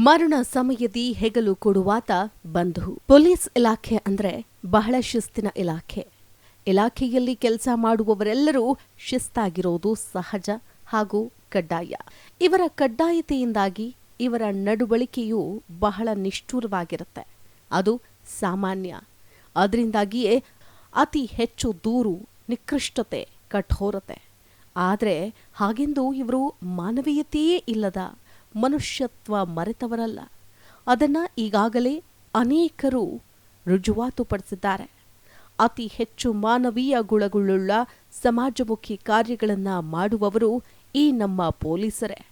ಮರಣ ಸಮಯದಿ ಹೆಗಲು ಕೊಡುವಾತ ಬಂಧು ಪೊಲೀಸ್ ಇಲಾಖೆ ಅಂದ್ರೆ ಬಹಳ ಶಿಸ್ತಿನ ಇಲಾಖೆ. ಇಲಾಖೆಯಲ್ಲಿ ಕೆಲಸ ಮಾಡುವವರೆಲ್ಲರೂ ಶಿಸ್ತಾಗಿರೋದು ಸಹಜ ಹಾಗೂ ಕಡ್ಡಾಯ. ಇವರ ಕಡ್ಡಾಯತೆಯಿಂದಾಗಿ ಇವರ ನಡವಳಿಕೆಯು ಬಹಳ ನಿಷ್ಠುರವಾಗಿರುತ್ತೆ. ಅದು ಸಾಮಾನ್ಯ. ಅದರಿಂದಾಗಿಯೇ ಅತಿ ಹೆಚ್ಚು ದೂರು, ನಿಕೃಷ್ಟತೆ ಕಠೋರತೆ. ಆದರೆ ಹಾಗೆಂದು ಇವರು ಮಾನವೀಯತೆಯೇ ಇಲ್ಲದ ಮನುಷ್ಯತ್ವ ಮರೆತವರಲ್ಲ. ಅದನ್ನ ಈಗಾಗಲೇ ಅನೇಕರು ರುಜುವಾತುಪಡಿಸಿದ್ದಾರೆ. ಅತಿ ಹೆಚ್ಚು ಮಾನವೀಯ ಗುಣಗಳುಳ್ಳ ಸಮಾಜಮುಖಿ ಕಾರ್ಯಗಳನ್ನು ಮಾಡುವವರು ಈ ನಮ್ಮ ಪೊಲೀಸರೇ.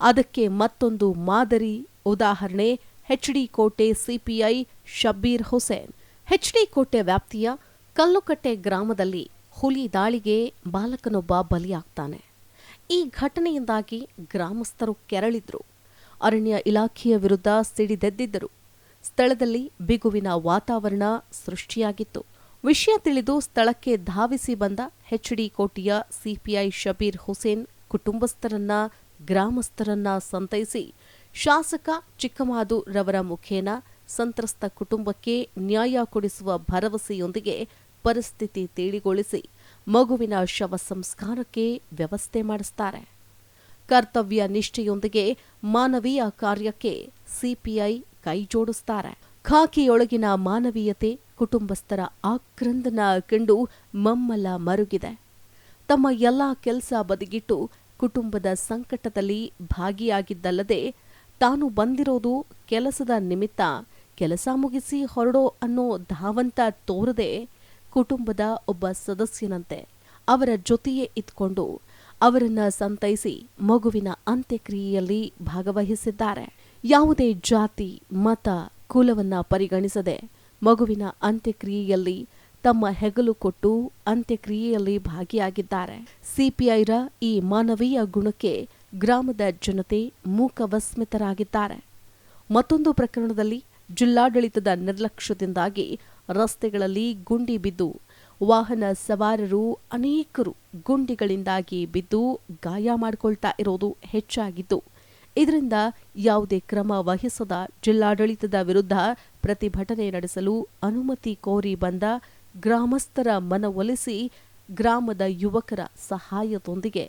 ಅದಕ್ಕೆ ಮತ್ತೊಂದು ಮಾದರಿ ಉದಾಹರಣೆ H D Kote CPI Shabbir Hussain. H D Kote ವ್ಯಾಪ್ತಿಯ ಕಲ್ಲುಕಟ್ಟೆ ಗ್ರಾಮದಲ್ಲಿ ಹುಲಿ ದಾಳಿಗೆ ಬಾಲಕನೊಬ್ಬ ಬಲಿಯಾಗ್ತಾನೆ. ಈ ಘಟನೆಯಿಂದಾಗಿ ಗ್ರಾಮಸ್ಥರು ಕೆರಳಿದ್ರು. ಅರಣ್ಯ ಇಲಾಖೆಯ ವಿರುದ್ಧ ಸಿಡಿದೆದ್ದಿದ್ದರು. ಸ್ಥಳದಲ್ಲಿ ಬಿಗುವಿನ ವಾತಾವರಣ ಸೃಷ್ಟಿಯಾಗಿತ್ತು. ವಿಷಯ ತಿಳಿದು ಸ್ಥಳಕ್ಕೆ ಧಾವಿಸಿ ಬಂದ ಹೆಚ್ಡಿ ಕೋಟೆಯ ಸಿಪಿಐ ಶಬೀರ್ ಹುಸೇನ್ ಕುಟುಂಬಸ್ಥರನ್ನ ಗ್ರಾಮಸ್ಥರನ್ನ ಸಂತೈಸಿ ಶಾಸಕ ಚಿಕ್ಕಮಾದು ರವರ ಮುಖೇನ ಸಂತ್ರಸ್ತ ಕುಟುಂಬಕ್ಕೆ ನ್ಯಾಯ ಕೊಡಿಸುವ ಭರವಸೆಯೊಂದಿಗೆ ಪರಿಸ್ಥಿತಿ ತಿಳಿಗೊಳಿಸಿ ಮಗುವಿನ ಶವ ಸಂಸ್ಕಾರಕ್ಕೆ ವ್ಯವಸ್ಥೆ ಮಾಡಿಸ್ತಾರೆ. ಕರ್ತವ್ಯ ನಿಷ್ಠೆಯೊಂದಿಗೆ ಮಾನವೀಯ ಕಾರ್ಯಕ್ಕೆ ಸಿಪಿಐ ಕೈಜೋಡಿಸ್ತಾರೆ ಖಾಕಿಯೊಳಗಿನ ಮಾನವೀಯತೆ ಕುಟುಂಬಸ್ಥರ ಆಕ್ರಂದನ ಕಂಡು ಮಮ್ಮಲ ಮರುಗಿದೆ. ತಮ್ಮ ಎಲ್ಲಾ ಕೆಲಸ ಬದಿಗಿಟ್ಟು ಕುಟುಂಬದ ಸಂಕಟದಲ್ಲಿ ಭಾಗಿಯಾಗಿದ್ದಲ್ಲದೆ ತಾನು ಬಂದಿರೋದು ಕೆಲಸದ ನಿಮಿತ್ತ ಕೆಲಸ ಮುಗಿಸಿ ಹೊರಡೋ ಅನ್ನೋ ಧಾವಂತ ತೋರದೆ ಕುಟುಂಬದ ಒಬ್ಬ ಸದಸ್ಯನಂತೆ ಅವರ ಜೊತೆಯೇ ಇದ್ಕೊಂಡು ಅವರನ್ನ ಸಂತೈಸಿ ಮಗುವಿನ ಅಂತ್ಯಕ್ರಿಯೆಯಲ್ಲಿ ಭಾಗವಹಿಸಿದ್ದಾರೆ. ಯಾವುದೇ ಜಾತಿ, ಮತ, ಕುಲವನ್ನ ಪರಿಗಣಿಸದೆ ಮಗುವಿನ ಅಂತ್ಯಕ್ರಿಯೆಯಲ್ಲಿ ತಮ್ಮ ಹೆಗಲು ಕೊಟ್ಟು ಅಂತ್ಯಕ್ರಿಯೆಯಲ್ಲಿ ಭಾಗಿಯಾಗಿದ್ದಾರೆ. ಸಿಪಿಐರ ಈ ಮಾನವೀಯ ಗುಣಕ್ಕೆ ಗ್ರಾಮದ ಜನತೆ ಮೂಕವಸ್ಮಿತರಾಗಿದ್ದಾರೆ. ಮತ್ತೊಂದು ಪ್ರಕರಣದಲ್ಲಿ ಜಿಲ್ಲಾಡಳಿತದ ನಿರ್ಲಕ್ಷ್ಯದಿಂದಾಗಿ ರಸ್ತೆಗಳಲ್ಲಿ ಗುಂಡಿ ಬಿದ್ದು, ವಾಹನ ಸವಾರರು ಅನೇಕರು ಗುಂಡಿಗಳಿಂದಾಗಿ ಬಿದ್ದು ಗಾಯ ಮಾಡಿಕೊಳ್ತಾ ಇರೋದು ಹೆಚ್ಚಾಗಿದ್ದು, ಇದರಿಂದ ಯಾವುದೇ ಕ್ರಮ ವಹಿಸದ ಜಿಲ್ಲಾಡಳಿತದ ವಿರುದ್ಧ ಪ್ರತಿಭಟನೆ ನಡೆಸಲು ಅನುಮತಿ ಕೋರಿ ಬಂದ ಗ್ರಾಮಸ್ಥರ ಮನವೊಲಿಸಿ ಗ್ರಾಮದ ಯುವಕರ ಸಹಾಯದೊಂದಿಗೆ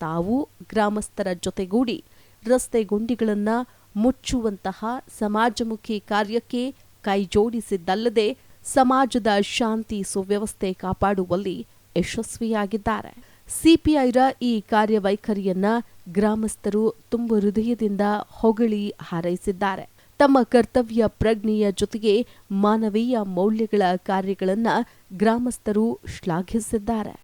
ತಾವು ಗ್ರಾಮಸ್ಥರ ಜೊತೆಗೂಡಿ ರಸ್ತೆ ಗುಂಡಿಗಳನ್ನು ಮುಚ್ಚುವಂತಹ ಸಮಾಜಮುಖಿ ಕಾರ್ಯಕ್ಕೆ ಕೈಜೋಡಿಸಿದ್ದಲ್ಲದೆ ಸಮಾಜದ ಶಾಂತಿ ಸುವ್ಯವಸ್ಥೆ ಕಾಪಾಡುವಲ್ಲಿ ಯಶಸ್ವಿಯಾಗಿದ್ದಾರೆ. ಸಿಪಿಐರ ಈ ಕಾರ್ಯವೈಖರಿಯನ್ನ ಗ್ರಾಮಸ್ಥರು ತುಂಬ ಹೃದಯದಿಂದ ಹೊಗಳಿ ಹಾರೈಸಿದ್ದಾರೆ. ತಮ್ಮ ಕರ್ತವ್ಯ ಪ್ರಜ್ಞೆಯ ಜೊತೆಗೆ ಮಾನವೀಯ ಮೌಲ್ಯಗಳ ಕಾರ್ಯಗಳನ್ನು ಗ್ರಾಮಸ್ಥರು ಶ್ಲಾಘಿಸಿದ್ದಾರೆ.